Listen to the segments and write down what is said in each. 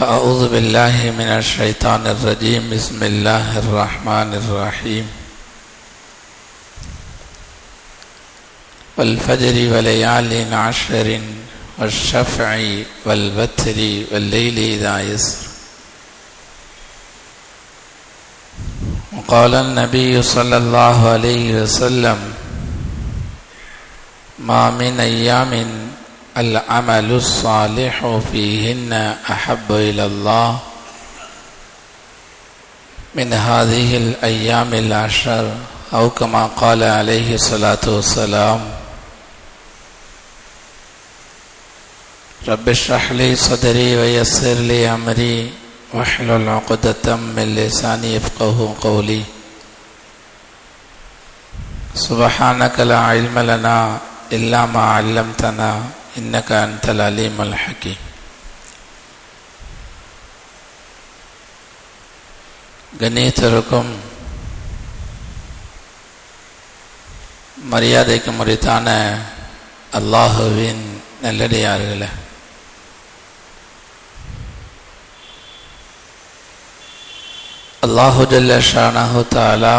فأعوذ بالله من الشيطان الرجيم. بسم الله الرحمن الرحيم. والفجر وليال عشر والشفع والبتر والليل إذا يسر. وقال النبي صلى الله عليه وسلم ما من أيام العمل الصالح فيهن أحب إلى الله. من هذه الأيام العشر أو كما قال عليه الصلاة والسلام رب اشرح لي صدري ويسر لي أمري واحلل عقدة من لساني يفقه قولي. سبحانك لا علم لنا إلا ما علمتنا. إنك أنت العليم الحكيم கண்ணியத்திற்கும் மரியாதைக்கு முறைத்தான அல்லாஹுவின் நல்லடியார்களே அல்லாஹு ஜல்ல ஷானஹு தாலா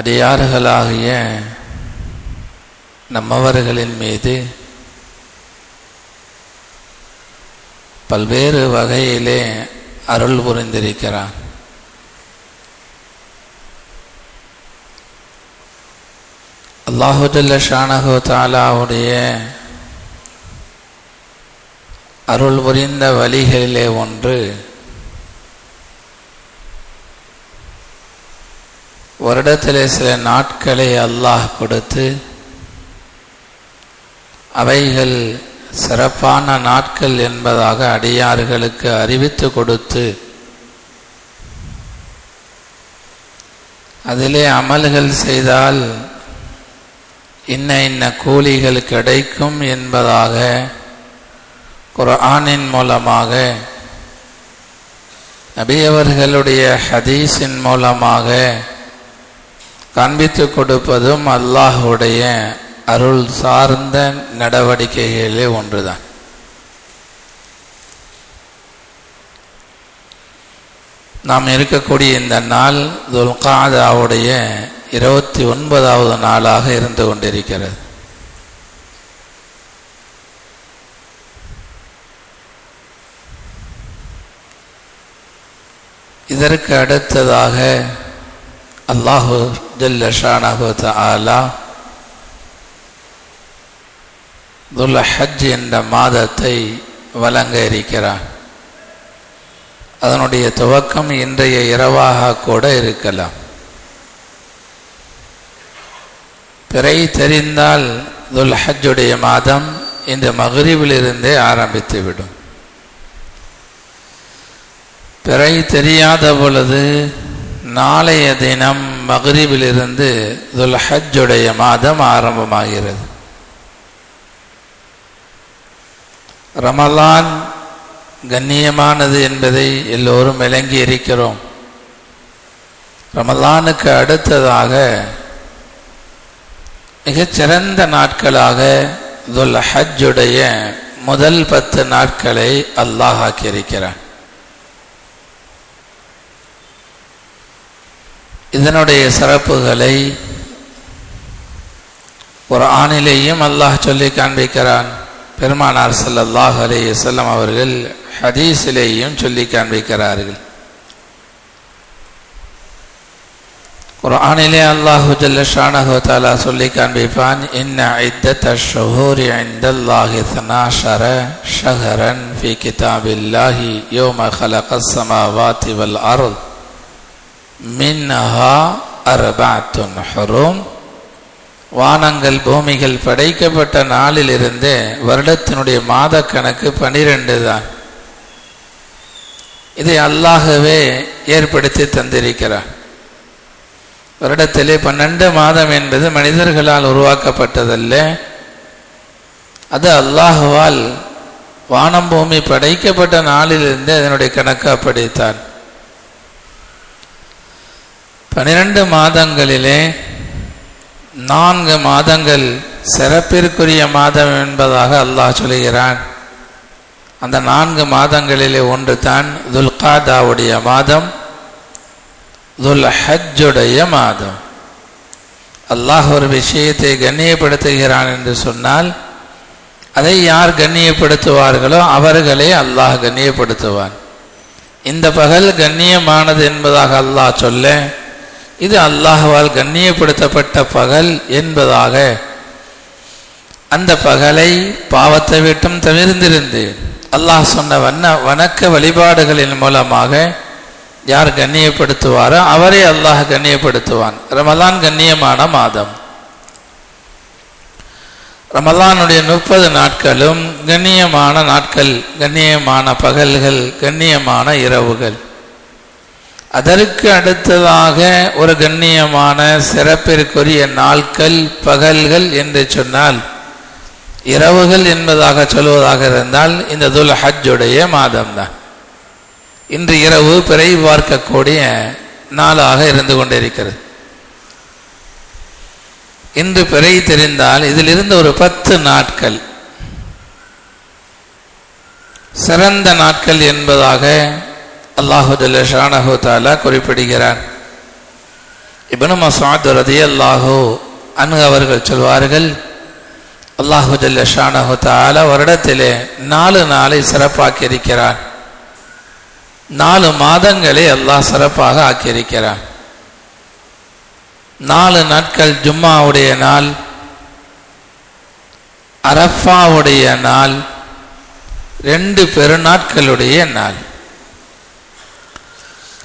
அடியார்களாகிய நம்மவர்களின் மீது பல்வேறு வகையிலே அருள் புரிந்திருக்கிறான். அல்லாஹுல்ல ஷானஹு தாலாவுடைய அருள் புரிந்த வழிகளிலே ஒன்று வருடத்திலே சில நாட்களை அல்லாஹ் கொடுத்து அவைகள் சிறப்பான நாட்கள் என்பதாக அடியார்களுக்கு அறிவித்து கொடுத்து அதிலே அமல்கள் செய்தால் இன்ன இன்ன கூலிகள் கிடைக்கும் என்பதாக குரானின் மூலமாக நபியவர்களுடைய ஹதீஸின் மூலமாக காண்பித்து கொடுப்பதும் அல்லாஹுடைய அருள் சார்ந்த நடவடிக்கைகளே ஒன்றுதான். நாம் இருக்கக்கூடிய இந்த நாள் துல்காதாவுடைய இருபத்தி ஒன்பதாவது நாளாக இருந்து கொண்டிருக்கிறது. இதற்கு அடுத்ததாக அல்லாஹு ஜல்ல ஆலா துல்ல ஹஜ் என்ற மாதத்தை வழங்க இருக்கிறான். அதனுடைய துவக்கம் இன்றைய இரவாக கூட இருக்கலாம். பிறை தெரிந்தால் துல் ஹஜ்ஜுடைய மாதம் இந்த மகரிவிலிருந்தே ஆரம்பித்து விடும். பிறை தெரியாத பொழுது நாளைய தினம் மகரிவிலிருந்து துல் ஹஜ்ஜுடைய மாதம் ஆரம்பமாகிறது. ரமலான் கண்ணியமானது என்பதை எல்லோரும் விளங்கி இருக்கிறோம். ரமலானுக்கு அடுத்ததாக மிகச்சிறந்த நாட்களாக துல் ஹஜ்ஜுடைய முதல் பத்து நாட்களை அல்லாஹ் ஆக்கியிருக்கிறான். இதனுடைய சிறப்புகளை ஒரு ஆணிலேயும் அல்லாஹ் சொல்லி காண்பிக்கிறான். பெருமானார் صلى الله عليه وسلم அவர்கள் ஹதீஸிலேயும் சொல்லி காண்பிக்கிறார்கள். குர்ஆனிலே அல்லாஹ் ஜல்ல ஷானஹு தஆலா كان بيفان إن عدة الشهور عند الله 12 شهرا في كتاب الله يوم خلق السماوات والارض منها اربعه حرم வானங்கள் பூமிகள் படைக்கப்பட்ட நாளிலிருந்து வருடத்தினுடைய மாத கணக்கு பனிரெண்டு தான். இதை அல்லாஹவே ஏற்படுத்தி தந்திருக்கிறார். வருடத்திலே பன்னெண்டு மாதம் என்பது மனிதர்களால் உருவாக்கப்பட்டதல்ல. அது அல்லாஹுவால் வானம் பூமி படைக்கப்பட்ட நாளிலிருந்து அதனுடைய கணக்கு அப்படித்தான். பனிரெண்டு மாதங்களிலே நான்கு மாதங்கள் சிறப்பிற்குரிய மாதம் என்பதாக அல்லாஹ் சொல்கிறான். அந்த நான்கு மாதங்களிலே ஒன்று தான் துல்காதாவுடைய மாதம் துல் ஹஜ்ஜுடைய மாதம். அல்லாஹ் ஒரு விஷயத்தை கண்ணியப்படுத்துகிறான் என்று சொன்னால் அதை யார் கண்ணியப்படுத்துவார்களோ அவர்களே அல்லாஹ் கண்ணியப்படுத்துவான். இந்த பகல் கண்ணியமானது என்பதாக அல்லாஹ் சொல்ல இது அல்லாஹ்வால் கண்ணியப்படுத்தப்பட்ட பகல் என்பதாக அந்த பகலை பாவத்தை விட்டும் தவிர்ந்திருந்து அல்லாஹ் சொன்ன வண்ண வணக்க வழிபாடுகளின் மூலமாக யார் கண்ணியப்படுத்துவாரோ அவரே அல்லாஹ் கண்ணியப்படுத்துவான். ரமலான் கண்ணியமான மாதம். ரமலானுடைய முப்பது நாட்களும் கண்ணியமான நாட்கள் கண்ணியமான பகல்கள் கண்ணியமான இரவுகள். அதற்கு அடுத்ததாக ஒரு கண்ணியமான சிறப்பிற்குரிய நாட்கள் பகல்கள் என்று சொன்னால் இரவுகள் என்பதாக சொல்வதாக இருந்தால் இந்த துல் ஹஜ்ஜுடைய மாதம்தான். இன்று இரவு பிறை பார்க்கக்கூடிய நாளாக இருந்து கொண்டிருக்கிறது. இன்று பிறை தெரிந்தால் இதிலிருந்து ஒரு பத்து நாட்கள். சிறந்த நாட்கள் என்பதாக அல்லாஹுதல்ல ஷானஹு தாலா குறிப்பிடுகிறார். இபனு மசாத் ரதி அல்லாஹோ அன்கு அவர்கள் சொல்வார்கள் அல்லாஹுதல்ல ஷானஹு தாலா வருடத்திலே நாலு நாளை சிறப்பாக்கியிருக்கிறார். நாலு மாதங்களை அல்லாஹ் சிறப்பாக ஆக்கியிருக்கிறான் நாலு நாட்கள் ஜும்மாவுடைய நாள் அரஃபாவுடைய நாள் ரெண்டு பெருநாட்களுடைய நாள்.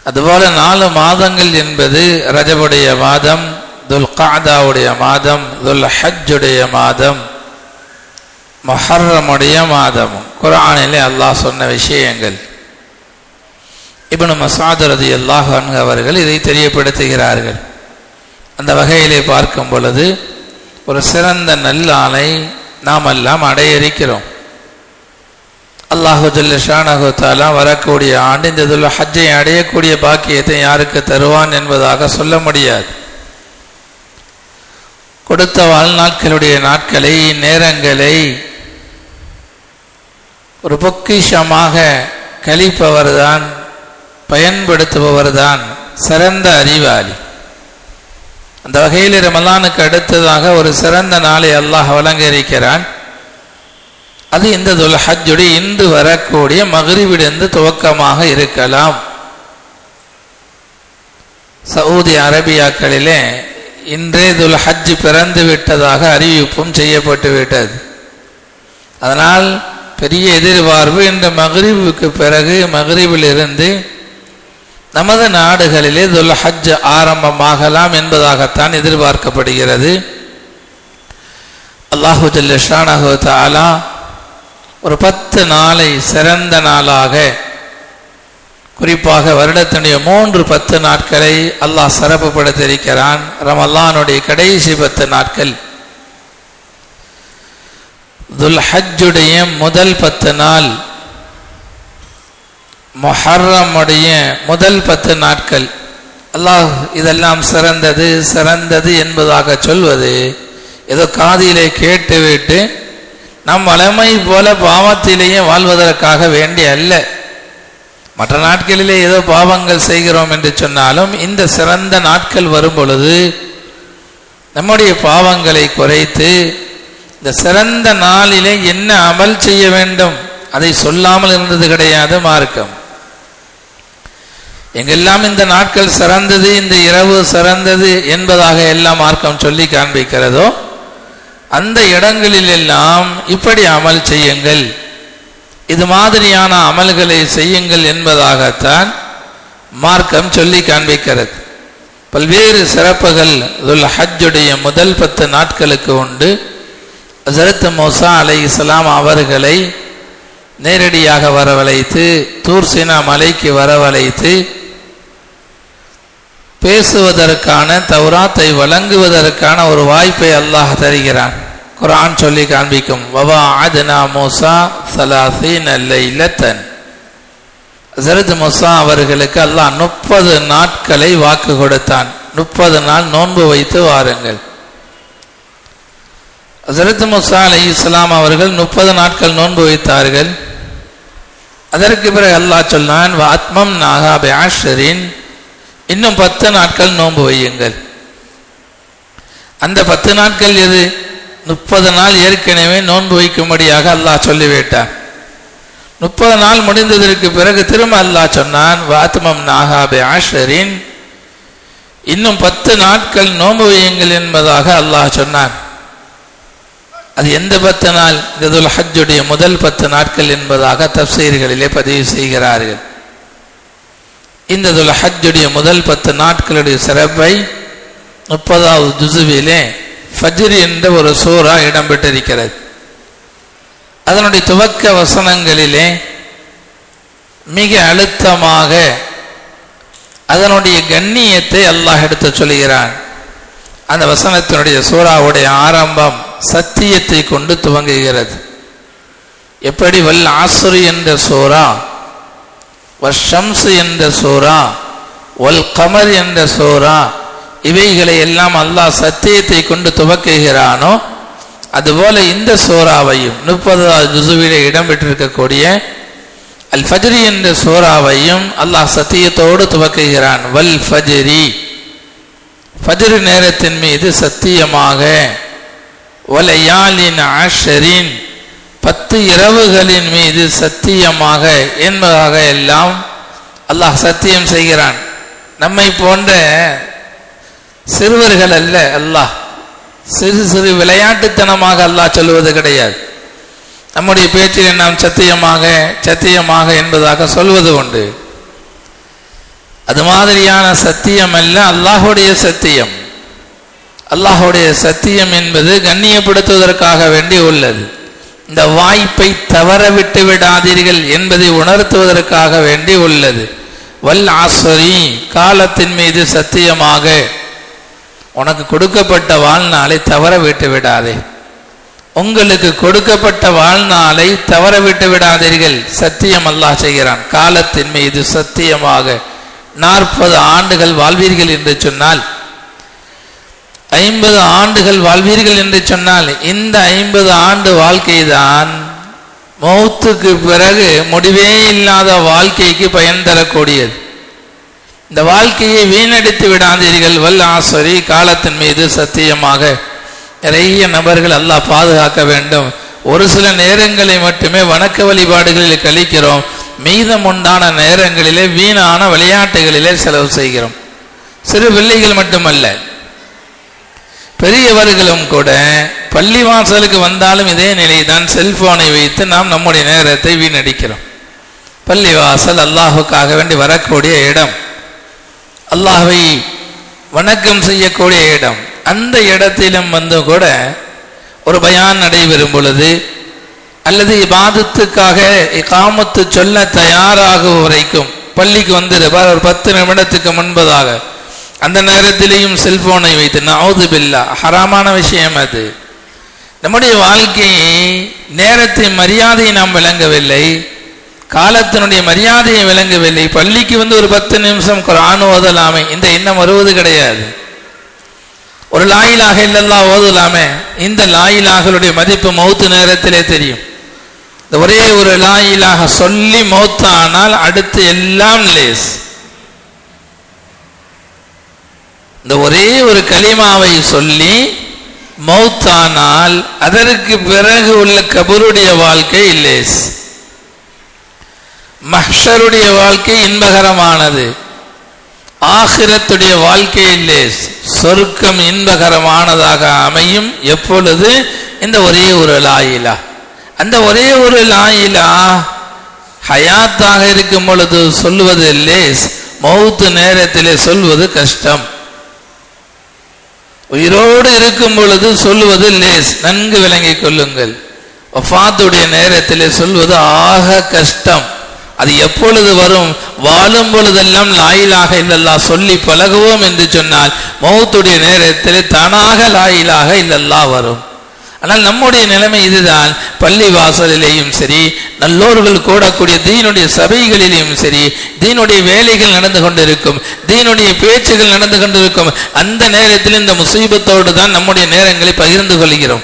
அதுபோல நாலு மாதங்கள் என்பது ரஜபுடைய மாதம் துல் காதாவுடைய மாதம் துல் ஹஜ்ஜுடைய மாதம் மொஹர்ரமுடைய மாதம் குரானிலே அல்லாஹ் சொன்ன விஷயங்கள். இப்போ மசாத் ரதி அல்லாஹ் அவர்கள் இதை தெரியப்படுத்துகிறார்கள். அந்த வகையிலே பார்க்கும் பொழுது ஒரு சிறந்த நல்லாலை நாம் எல்லாம் அடைய இருக்கிறோம் அல்லாஹு ஜல்லஷானஹு வரக்கூடிய ஆண்டு இந்த துல்ல ஹஜ்ஜை அடையக்கூடிய பாக்கியத்தை யாருக்கு தருவான் என்பதாக சொல்ல முடியாது. கொடுத்த வாழ்நாட்களுடைய நாட்களை நேரங்களை ஒரு பொக்கிஷமாக கழிப்பவர்தான் பயன்படுத்துபவர்தான் சிறந்த அறிவாளி. அந்த வகையில் ரமலானுக்கு அடுத்ததாக ஒரு சிறந்த நாளை அல்லாஹ் வழங்கியிருக்கிறான் அது இந்த துல் ஹஜ்ஜுடைய இன்று வரக்கூடிய மகிழ்விடிந்து துவக்கமாக இருக்கலாம். சவுதி அரேபியாக்களிலே இன்றே துல் ஹஜ் பிறந்து விட்டதாக அறிவிப்பும் செய்யப்பட்டு விட்டது. அதனால் பெரிய எதிர்பார்ப்பு இந்த மகிழ்வுக்கு பிறகு மகிழ்வில் இருந்து நமது நாடுகளிலே துல் ஹஜ் ஆரம்பமாகலாம் என்பதாகத்தான் எதிர்பார்க்கப்படுகிறது. அல்லாஹு ஜல்லஷானஹு தாலா ஒரு பத்து நாளை சிறந்த நாளாக குறிப்பாக வருடத்தினுடைய மூன்று பத்து நாட்களை அல்லாஹ் சிறப்புப்படுத்தியிருக்கிறான் ரமல்லானுடைய கடைசி பத்து நாட்கள். துல் ஹஜ்ஜுடைய முதல் பத்து நாள் மொஹர்ரமுடைய முதல் பத்து நாட்கள். அல்லாஹ் இதெல்லாம் சிறந்தது சிறந்தது என்பதாக சொல்வது ஏதோ காதியிலே கேட்டுவிட்டு நம் வளமை போல பாவத்திலேயே வாழ்வதற்காக வேண்டிய அல்ல. மற்ற நாட்களிலே ஏதோ பாவங்கள் செய்கிறோம் என்று சொன்னாலும் இந்த சிறந்த நாட்கள் வரும் பொழுது நம்முடைய பாவங்களை குறைத்து இந்த சிறந்த நாளிலே என்ன அமல் செய்ய வேண்டும்? அதை சொல்லாமல் இருந்தது கிடையாது மார்க்கம். எங்கெல்லாம் இந்த நாட்கள் சிறந்தது இந்த இரவு சிறந்தது என்பதாக எல்லாம் மார்க்கம் சொல்லி காண்பிக்கிறதோ அந்த இடங்களில் எல்லாம் இப்படி அமல் செய்யுங்கள். இது மாதிரியான அமல்களை செய்யுங்கள் என்பதாகத்தான் மார்க்கம் சொல்லி காண்பிக்கிறது. பல்வேறு சிறப்புகள் துல் ஹஜ்ஜுடைய முதல் பத்து நாட்களுக்கு உண்டு. ஹசரத் மோசா அலை இஸ்லாம் அவர்களை நேரடியாக வரவழைத்து தூர்சினா மலைக்கு வரவழைத்து பேசுவதற்கான தௌராத்தை வழங்குவதற்கான ஒரு வாய்ப்பை அல்லாஹ் தருகிறான். குரான் சொல்லி காண்பிக்கும். வவா ஆதனா மூசா சலாசீன் லைலத்தன். ஹசரத் முசா அவர்களுக்கு அல்லாஹ் முப்பது நாட்களை வாக்கு கொடுத்தான். முப்பது நாள் நோன்பு வைத்து வாருங்கள். ஹசரத் முசா அலி இஸ்லாம் அவர்கள் முப்பது நாட்கள் நோன்பு வைத்தார்கள். அதற்கு பிறகு அல்லாஹ் சொன்னான் ஆத்மம் நாகாபி ஆஷரின் இன்னும் பத்து நாட்கள் நோன்பு வையுங்கள். அந்த பத்து நாட்கள் எது? முப்பது நாள் ஏற்கனவே நோன்பு வைக்கும்படியாக அல்லாஹ் சொல்லிவிட்டான். முப்பது நாள் முடிந்ததற்கு பிறகு திரும்ப அல்லாஹ் சொன்னான் வாத்மம் நாகாபி ஆஷரின் இன்னும் பத்து நாட்கள் நோன்பு வையுங்கள் என்பதாக அல்லாஹ் சொன்னான். அது எந்த பத்து நாள்? இதுல் ஹஜ்ஜுடைய முதல் பத்து நாட்கள் என்பதாக தப்சீர்களிலே பதிவு செய்கிறார்கள். இந்த துல் ஹஜ்ஜுடைய முதல் பத்து நாட்களுடைய சிறப்பை முப்பதாவது ஜுசுவிலே ஃபஜ்ர் என்ற ஒரு சூறா இடம்பெற்றிருக்கிறது. அதனுடைய துவக்க வசனங்களிலே மிக அழுத்தமாக அதனுடைய கண்ணியத்தை அல்லாஹ் எடுத்து சொல்கிறான். அந்த வசனத்தினுடைய சூறாவுடைய ஆரம்பம் சத்தியத்தை கொண்டு துவங்குகிறது. எப்படி? வல் ஆசுரி என்ற சூறா வஷம்சு என்ற சூறா வல் கமர் என்ற சூறா இவைகளை எல்லாம் அல்லாஹ் சத்தியத்தை கொண்டு துவக்குகிறானோ அதுபோல இந்த சூறாவையும் முப்பதாவது ஜுசுவிலே இடம்பெற்றிருக்கக்கூடிய அல் ஃபஜ்ரி என்ற சூறாவையும் அல்லாஹ் சத்தியத்தோடு துவக்குகிறான். வல் ஃபஜ்ரி ஃபஜ்ரு நேரத்தின் மீது சத்தியமாக வலையாலின் ஆஷரின் பத்து இரவுகளின் மீது சத்தியமாக என்பதாக எல்லாம் அல்லாஹ் சத்தியம் செய்கிறான். நம்மை போன்ற சிறுவர்கள் அல்ல அல்லாஹ். சிறு சிறு விளையாட்டுத்தனமாக அல்லாஹ் சொல்வது கிடையாது. நம்முடைய பேச்சிலே நாம் சத்தியமாக சத்தியமாக என்பதாக சொல்வது உண்டு. அது மாதிரியான சத்தியம் அல்ல அல்லாஹுடைய சத்தியம். அல்லாஹுடைய சத்தியம் என்பது கண்ணியப்படுத்துவதற்காக வேண்டி உள்ளது. இந்த வாய்ப்பை தவற விட்டு விடாதீர்கள் என்பதை உணர்த்துவதற்காக வேண்டி உள்ளது. வல் ஆஸ்வரி காலத்தின் மீது சத்தியமாக உனக்கு கொடுக்கப்பட்ட வாழ்நாளை தவற விட்டு விடாதே. உங்களுக்கு கொடுக்கப்பட்ட வாழ்நாளை தவற விட்டு விடாதீர்கள். சத்தியம் அல்லாஹ் செய்கிறான். காலத்தின் மீது சத்தியமாக நாற்பது ஆண்டுகள் வாழ்வீர்கள் என்று சொன்னால் ஐம்பது ஆண்டுகள் வாழ்வீர்கள் என்று சொன்னால் இந்த ஐம்பது ஆண்டு வாழ்க்கை தான் மௌத்துக்கு பிறகு முடிவே இல்லாத வாழ்க்கைக்கு பயன் தரக்கூடியது. இந்த வாழ்க்கையை வீணடித்து விடாதீர்கள். வல் ஆசரி காலத்தின் மீது சத்தியமாக நிறைய நபர்கள் அல்லாஹ் பாதுகாக்க வேண்டும். ஒரு சில நேரங்களை மட்டுமே வணக்க வழிபாடுகளில் கழிக்கிறோம். மீதம் உண்டான நேரங்களிலே வீணான விளையாட்டுகளிலே செலவு செய்கிறோம். சிறு பிள்ளைகள் மட்டுமல்ல பெரியவர்களும் கூட பள்ளி வாசலுக்கு வந்தாலும் இதே நிலைதான் செல்போனை வைத்து நாம் நம்முடைய நேரத்தை வீணடிக்கிறோம். பள்ளி வாசல் அல்லாஹுக்காக வேண்டி வரக்கூடிய இடம் அல்லாஹை வணக்கம் செய்யக்கூடிய இடம் அந்த இடத்திலும் வந்து கூட ஒரு பயான் நடைபெறும் பொழுது அல்லது இபாதத்துக்காக காமத்து சொல்ல தயாராகும் வரைக்கும் பள்ளிக்கு வந்திருப்பார். ஒரு பத்து நிமிடத்துக்கு முன்பதாக அந்த நேரத்திலேயும் செல்போனை வைத்து நவுது பில்லா ஹராமான விஷயம் அது. நம்முடைய வாழ்க்கையை நேரத்தை மரியாதையை நாம் விளங்கவில்லை. காலத்தினுடைய மரியாதையை விளங்கவில்லை. பள்ளிக்கு வந்து ஒரு பத்து நிமிஷம் குரான் ஓதலாமே இந்த எண்ணம் வருவது கிடையாது. ஒரு லாயிலாக இல்லல்லா ஓதலாமே இந்த லாயிலாகளுடைய மதிப்பு மௌத்து நேரத்திலே தெரியும். இந்த ஒரே ஒரு லாயிலாக சொல்லி மௌத்தானால் அடுத்து எல்லாம் லேஸ். இந்த ஒரே ஒரு கலிமாவை சொல்லி மௌத்தானால் அதற்கு பிறகு உள்ள கபருடைய வாழ்க்கை லேஸ் மஹ்ஷருடைய வாழ்க்கை இன்பகரமானது. ஆகிரத்துடைய வாழ்க்கை லேஸ் சொர்க்கம் இன்பகரமானதாக அமையும் எப்பொழுது? இந்த ஒரே ஒரு லாயிலா. அந்த ஒரே ஒரு லாயிலா ஹயாத்தாக இருக்கும் பொழுது சொல்வது லேஸ் மௌத்து நேரத்திலே சொல்வது கஷ்டம். உயிரோடு இருக்கும் பொழுது சொல்லுவது லேஸ். நன்கு விளங்கிக் கொள்ளுங்கள். வஃபாத்துடைய நேரத்தில் சொல்வது ஆக கஷ்டம். அது எப்பொழுது வரும்? வாழும் பொழுதெல்லாம் லாயிலாக இல்லல்லா சொல்லி பழகுவோம் என்று சொன்னால் மௌத்துடைய நேரத்தில் தானாக லாயிலாக இல்லல்லா வரும். ஆனால் நம்முடைய நிலைமை இதுதான். பள்ளி வாசலிலேயும் சரி நல்லோர்கள் கூடக்கூடிய தீனுடைய சபைகளிலேயும் சரி தீனுடைய வேலைகள் நடந்து கொண்டிருக்கும் தீனுடைய பேச்சுகள் நடந்து கொண்டிருக்கும். அந்த நேரத்தில் இந்த முசீபத்தோடு தான் நம்முடைய நேரங்களை பகிர்ந்து கொள்கிறோம்.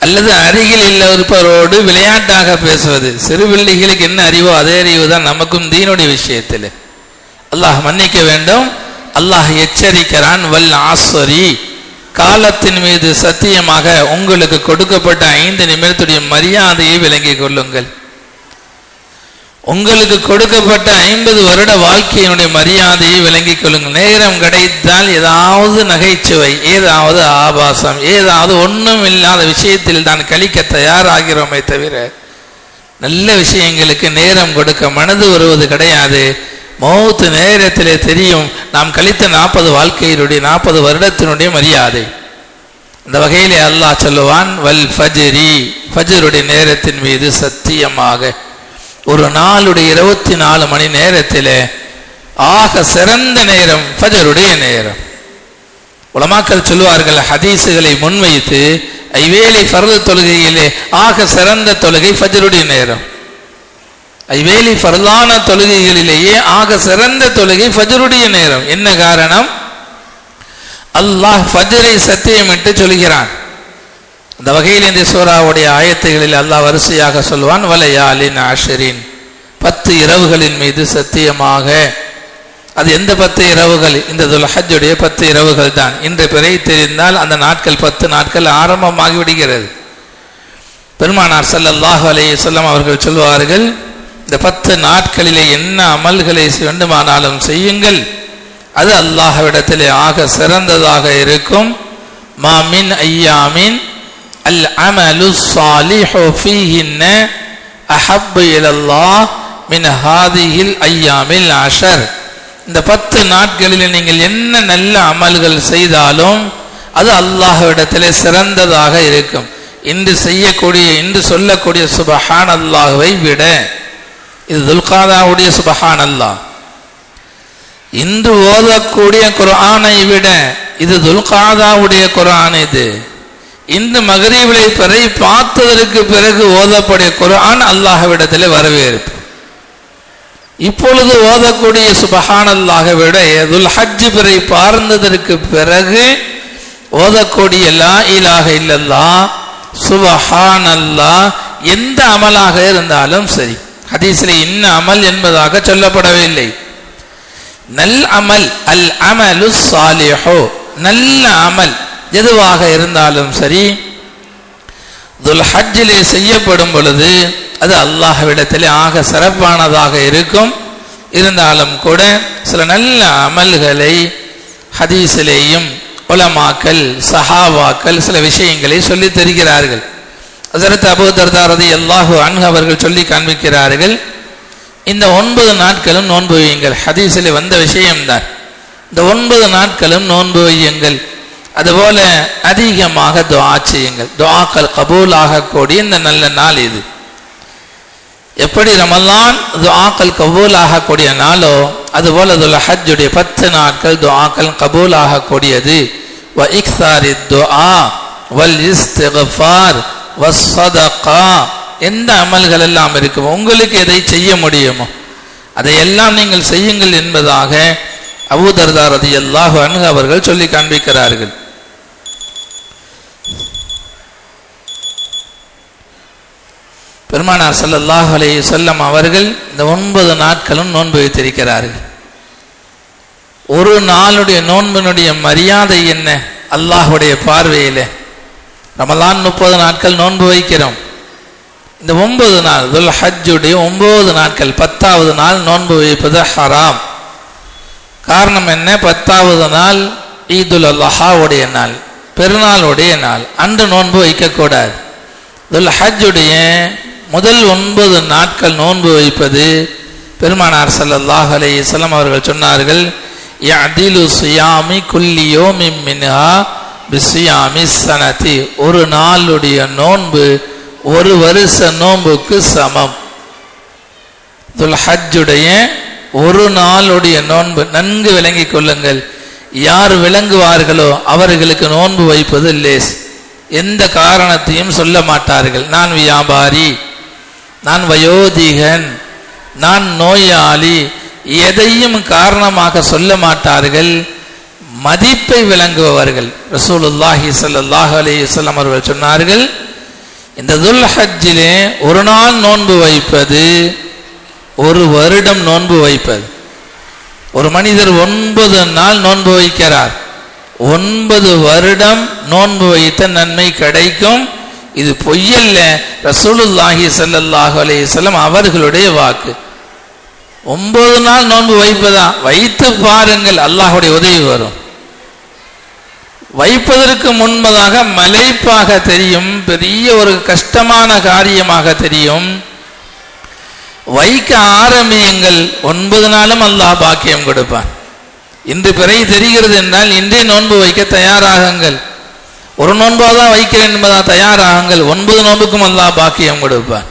அல்லது அருகில் இல்ல இருப்பவரோடு விளையாட்டாக பேசுவது. சிறு பிள்ளைகளுக்கு என்ன அறிவோ அதே அறிவு தான் நமக்கும் தீனுடைய விஷயத்தில். அல்லாஹ் மன்னிக்க வேண்டும். அல்லாஹ் எச்சரிக்கிறான். வல் ஆஸ்வரி. காலத்தின் மீது சத்தியமாக உங்களுக்கு கொடுக்கப்பட்ட ஐந்து நிமிடத்துடைய மரியாதையை விளங்கிக் கொள்ளுங்கள். உங்களுக்கு கொடுக்கப்பட்ட ஐம்பது வருட வாழ்க்கையினுடைய மரியாதையை விளங்கிக் கொள்ளுங்கள். நேரம் கிடைத்தால் ஏதாவது நகைச்சுவை ஏதாவது ஆபாசம் ஏதாவது ஒன்றும் இல்லாத விஷயத்தில் தான் கழிக்க தயாராகிறோமே தவிர நல்ல விஷயங்களுக்கு நேரம் கொடுக்க மனது வருவது கிடையாது. மௌத்து நேரத்திலே தெரியும் நாம் கழித்த நாற்பது வாழ்க்கையினுடைய நாற்பது வருடத்தினுடைய மரியாதை. இந்த வகையிலே அல்லாஹ் சொல்லுவான் வல் ஃபஜ்ரி ஃபஜருடைய நேரத்தின் மீது சத்தியமாக. ஒரு நாளுடைய இருபத்தி நாலு மணி நேரத்திலே ஆக சிறந்த நேரம் ஃபஜருடைய நேரம். உலமாக்கள் சொல்லுவார்கள் ஹதீஸுகளை முன்வைத்து ஐவேளை பரத தொழுகையிலே ஆக சிறந்த தொழுகை ஃபஜருடைய நேரம். ஐவேலி ஃபர்தான தொழுகைகளிலேயே ஆக சிறந்த தொழுகை ஃபஜருடைய நேரம். என்ன காரணம்? அல்லாஹ் ஃபஜரை சத்தியமிட்டு சொல்கிறான். அந்த வகையில் இந்த சூறாவுடைய ஆயத்துகளில் அல்லாஹ் வரிசையாக சொல்வான் வலையாலின் ஆஷரின் பத்து இரவுகளின் மீது சத்தியமாக. அது எந்த பத்து இரவுகள்? இந்த துல்ஹஜ்ஜுடைய பத்து இரவுகள் தான். இன்று பிறை தெரிந்தால் அந்த நாட்கள் பத்து நாட்கள் ஆரம்பமாகி விடுகிறது பெருமானார் ஸல்லல்லாஹு அலைஹி வஸல்லம் அவர்கள் சொல்வார்கள் இந்த பத்து நாட்களிலே என்ன அமல்களை வேண்டுமானாலும் செய்யுங்கள். அது அல்லாஹ்விடத்திலே ஆக சிறந்ததாக இருக்கும். மாமின் ஐயாமின். அல் அமலு சாலிஹு ஃபீஹின்ன அஹப்பு இலல்லாஹ் மின் ஹாதிஹில் ஐயாமில் அஷர். இந்த பத்து நாட்களில் நீங்கள் என்ன நல்ல அமல்கள் செய்தாலும் அது அல்லாஹ்விடத்திலே சிறந்ததாக இருக்கும். இன்று செய்யக்கூடிய இன்று சொல்லக்கூடிய சுபஹான் அல்லாஹுவை விட. இது துல்காதாவுடைய சுபஹான் அல்லாஹ் இன்று ஓதக்கூடிய குரானை விட இது துல்காதாவுடைய குரான் இது. இந்த மகரீவிலை பிறை பார்த்ததற்கு பிறகு ஓதக்கூடிய குரான் அல்லாஹ்விடத்தில் வரவேற்பு. இப்பொழுது ஓதக்கூடிய சுபஹான் அல்லாஹை விட துல் ஹஜ் பிறை பார்ந்ததற்கு பிறகு ஓதக்கூடிய லா இலாக இல்லல்லா சுபஹான் அல்லாஹ் எந்த அமலாக இருந்தாலும் சரி. ஹதீஸில் இன்ன அமல் என்பதாக சொல்லப்படவில்லை. நல் அமல் அல் அமலு சாலிஹோ நல்ல அமல் எதுவாக இருந்தாலும் சரி துல்ஹஜ்ஜிலே செய்யப்படும் பொழுது அது அல்லாஹ்விடத்திலே ஆக சிறப்பானதாக இருக்கும். இருந்தாலும் கூட சில நல்ல அமல்களை ஹதீஸிலேயும் உலமாக்கல் சஹாவாக்கள் சில விஷயங்களை சொல்லித் தருகிறார்கள். ஹசரத் அபு தர்தாரதி அல்லாஹு அன்ஹு அவர்கள் சொல்லி காண்பிக்கிறார்கள் இந்த ஒன்பது நாட்களும் நோன்பு வையுங்கள். ஹதீஸில் வந்த விஷயம்தான். இந்த ஒன்பது நாட்களும் நோன்பு வையுங்கள். அதுபோல அதிகமாக துவா செய்யுங்கள். துவாக்கள் கபூல் ஆகக்கூடிய இந்த நல்ல நாள் இது. எப்படி ரமலான் துவாக்கள் கபூல் ஆகக்கூடிய நாளோ அதுபோல அதுல ஹஜ்ஜுடைய பத்து நாட்கள் துவாக்கள் கபூல் ஆகக்கூடியது. வ இக்ஸாரி துஆ வல் இஸ்திக்ஃபார் வசதகா எந்த அமல்கள் எல்லாம் இருக்கும் உங்களுக்கு எதை செய்ய முடியுமோ? அதையெல்லாம் நீங்கள் செய்யுங்கள் என்பதாக அபூதர்தா ரதியல்லாஹு அன்ஹு அவர்கள் சொல்லி காண்பிக்கிறார்கள். பெருமானார் ஸல்லல்லாஹு அலே வஸல்லம் அவர்கள் இந்த ஒன்பது நாட்களும் நோன்பு வைத்திருக்கிறார்கள். ஒரு நாளுடைய நோன்பினுடைய மரியாதை என்ன? அல்லாஹுடைய பார்வையிலே. ரமலான் முப்பது நாட்கள் நோன்பு வைக்கிறோம். இந்த ஒன்பது நாள் துல் ஹஜ்ஜுடைய ஒன்பது நாட்கள் பத்தாவது நாள் நோன்பு வைப்பது ஹராம். காரணம் என்ன? பத்தாவது நாள் ஈதுல் அல்லஹாவுடைய நாள் பெருநாளுடைய நாள். அன்று நோன்பு வைக்கக்கூடாது. துல் ஹஜ்ஜுடைய முதல் ஒன்பது நாட்கள் நோன்பு வைப்பது பெருமானார் சல்லாஹ் அலைஹி வஸல்லம் அவர்கள் சொன்னார்கள் யஅதிலு சுயாமி குல்லியோ மிம்மினா மின்ஹா சனதி. ஒரு நாளுடைய நோன்பு ஒரு வருஷ நோன்புக்கு சமம். துல் ஹஜ்ஜுடைய ஒரு நாளுடைய நோன்பு நன்கு விளங்கிக் கொள்ளுங்கள். யார் விளங்குவார்களோ அவர்களுக்கு நோன்பு வைப்பது லேஸ். எந்த காரணத்தையும் சொல்ல மாட்டார்கள். நான் வியாபாரி. நான் வயோதிகன். நான் நோயாளி. எதையும் காரணமாக சொல்ல மாட்டார்கள். மதிப்பை விளங்குபவர்கள். ரசூலுல்லாஹி சல்லாஹ் அலைஹி வஸல்லம் அவர்கள் சொன்னார்கள் இந்த துல் ஹஜ்ஜிலே ஒரு நாள் நோன்பு வைப்பது ஒரு வருடம் நோன்பு வைப்பது. ஒரு மனிதர் ஒன்பது நாள் நோன்பு வைக்கிறார். ஒன்பது வருடம் நோன்பு வைத்த நன்மை கிடைக்கும். இது பொய்யல்ல. ரசூலுல்லாஹி ஸல்லல்லாஹு அலைஹி வஸல்லம் அவர்களுடைய வாக்கு. ஒன்பது நாள் நோன்பு வைப்பதா? வைத்து பாருங்கள் அல்லாஹுடைய உதவி வரும். வைப்பதற்கு முன்பதாக மலைப்பாக தெரியும் பெரிய ஒரு கஷ்டமான காரியமாக தெரியும். வைக்க ஆரம்பியுங்கள் ஒன்பது நாளும் அல்லாஹ் பாக்கியம் கொடுப்பான். இன்று பிறகு தெரிகிறது என்றால் இன்றே நோன்பு வைக்க தயாராகுங்கள். ஒரு நோன்பாக தான் வைக்கிறேன் என்பதா தயாராகுங்கள் ஒன்பது நோன்புக்கும் அல்லாஹ் பாக்கியம் கொடுப்பான்.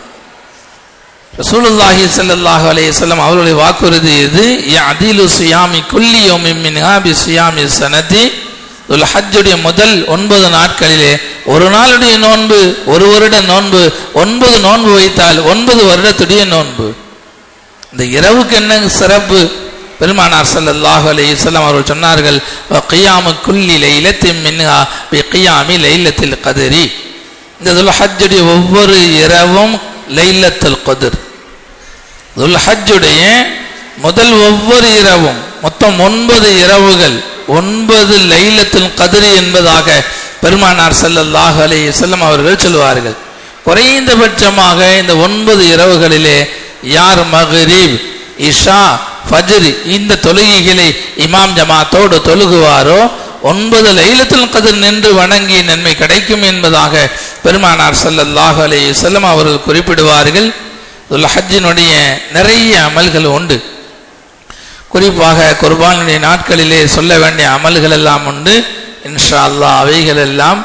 ரசூலுல்லாஹி ஸல்லல்லாஹு அலையம் வஸல்லம் அவர்களுடைய வாக்குறுதி இது அதிலு சியாமி குல்லி யௌமின் மின்ஹா சியாமி சனதி ஹஜ்ஜுடைய முதல் ஒன்பது நாட்களிலே ஒரு நாளுடைய நோன்பு ஒரு வருட நோன்பு ஒன்பது நோன்பு வைத்தால் ஒன்பது வருடத்துடைய நோன்பு. இந்த இரவுக்கு என்ன சிறப்பு? பெருமானார் சல்லாஹு அலி இஸ்லாம் அவர்கள் சொன்னார்கள் கியாமு குல்லி லைலத்தின் மின்ஹா பி லைலத்தில் கதிரி இந்த துல் ஹஜ்ஜுடைய ஒவ்வொரு இரவும் லைலத்துல் கதிர் துல் ஹஜ்ஜுடைய முதல் ஒவ்வொரு இரவும் மொத்தம் ஒன்பது இரவுகள். ஒன்பது லைலத்துல் கதிரி என்பதாக பெருமானார் செல்லல்லாஹ் அலே செல்லம் அவர்கள் சொல்வார்கள். குறைந்தபட்சமாக இந்த ஒன்பது இரவுகளிலே யார் மகரீப் இஷா ஃபஜ்ரி இந்த தொழுகைகளை இமாம் ஜமாத்தோடு தொழுகுவாரோ ஒன்பது லைலத்துல் கதிர் நின்று வணங்கி நன்மை கிடைக்கும் என்பதாக பெருமானார் ஸல்லல்லாஹு அலே செல்லம் அவர்கள் குறிப்பிடுவார்கள். துல் ஹஜ்ஜினுடைய நிறைய அமல்கள் உண்டு. குறிப்பாக குர்பானுடைய நாட்களிலே சொல்ல வேண்டிய அமல்கள் எல்லாம் உண்டு. இன்ஷா அல்லா அவைகள் எல்லாம்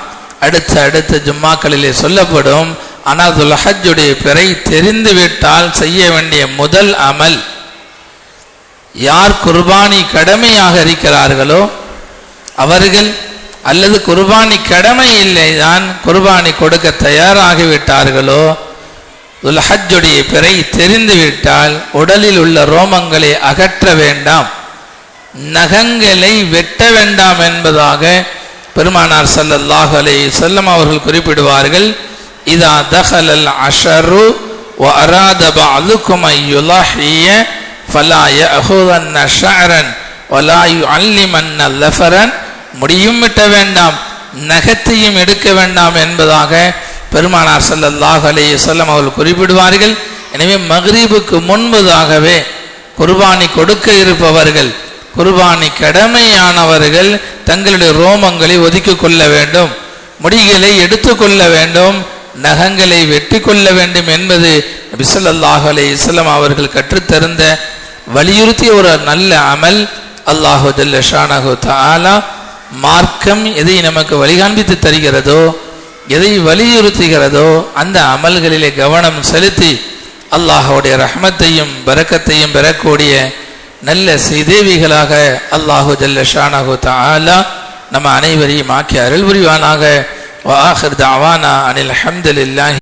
அடுத்த அடுத்த ஜும்மாக்களிலே சொல்லப்படும். ஆனால் துலஹஜுடைய பிறை தெரிந்துவிட்டால் செய்ய வேண்டிய முதல் அமல் யார் குர்பானி கடமையாக இருக்கிறார்களோ அவர்கள் அல்லது குர்பானி கடமை இல்லை தான் குர்பானி கொடுக்க தயாராகிவிட்டார்களோ துல்ஹஜ்ஜுடைய பிறை தெரிந்துவிட்டால் உடலில் உள்ள ரோமங்களை அகற்ற வேண்டாம். நகங்களை வெட்ட வேண்டாம் என்பதாக பெருமானார் ஸல்லல்லாஹு அலே செல்லம் அவர்கள் குறிப்பிடுவார்கள். இதா தஹலல் அஷரு வ அராத பஅதுக்கும் ஐயுலஹிய ஃபலா யஅஹுதன்ன ஷஅரன் வலா யுஅல்லிமன்ன லஃபரன். முடியும் விட்ட வேண்டாம். நகத்தையும் எடுக்க வேண்டாம் என்பதாக பெருமானார் ஸல்லல்லாஹு அலைய வஸல்லம் அவர்கள் குறிப்பிடுவார்கள் எனவே மக்ரிபுக்கு முன்பதாகவே குர்பானி கொடுக்க இருப்பவர்கள் குர்பானி கடமையானவர்கள் தங்களுடைய ரோமங்களை ஒதுக்கி கொள்ள வேண்டும் முடிகளை எடுத்துக்கொள்ள வேண்டும் நகங்களை வெட்டி கொள்ள வேண்டும் என்பது நபி ஸல்லல்லாஹு இஸ்லம் அவர்கள் கற்றுத்தருந்த வலியுறுத்திய ஒரு நல்ல அமல். அல்லாஹு ஷானஹு தாலா மார்க்கம் எதை நமக்கு வழிகாண்பித்து தருகிறதோ எதை வலியுறுத்துகிறதோ அந்த அமல்களிலே கவனம் செலுத்தி அல்லாஹுடைய ரஹமத்தையும் பறக்கத்தையும் பெறக்கூடிய நல்ல செய்தேவிகளாக அல்லாஹு ஜல்ல ஷானாஹு தாலா நம்ம அனைவரையும் ஆக்கி அருள் புரிவானாக வாஹர் தாவானா அனில் அஹமதுல்லாஹி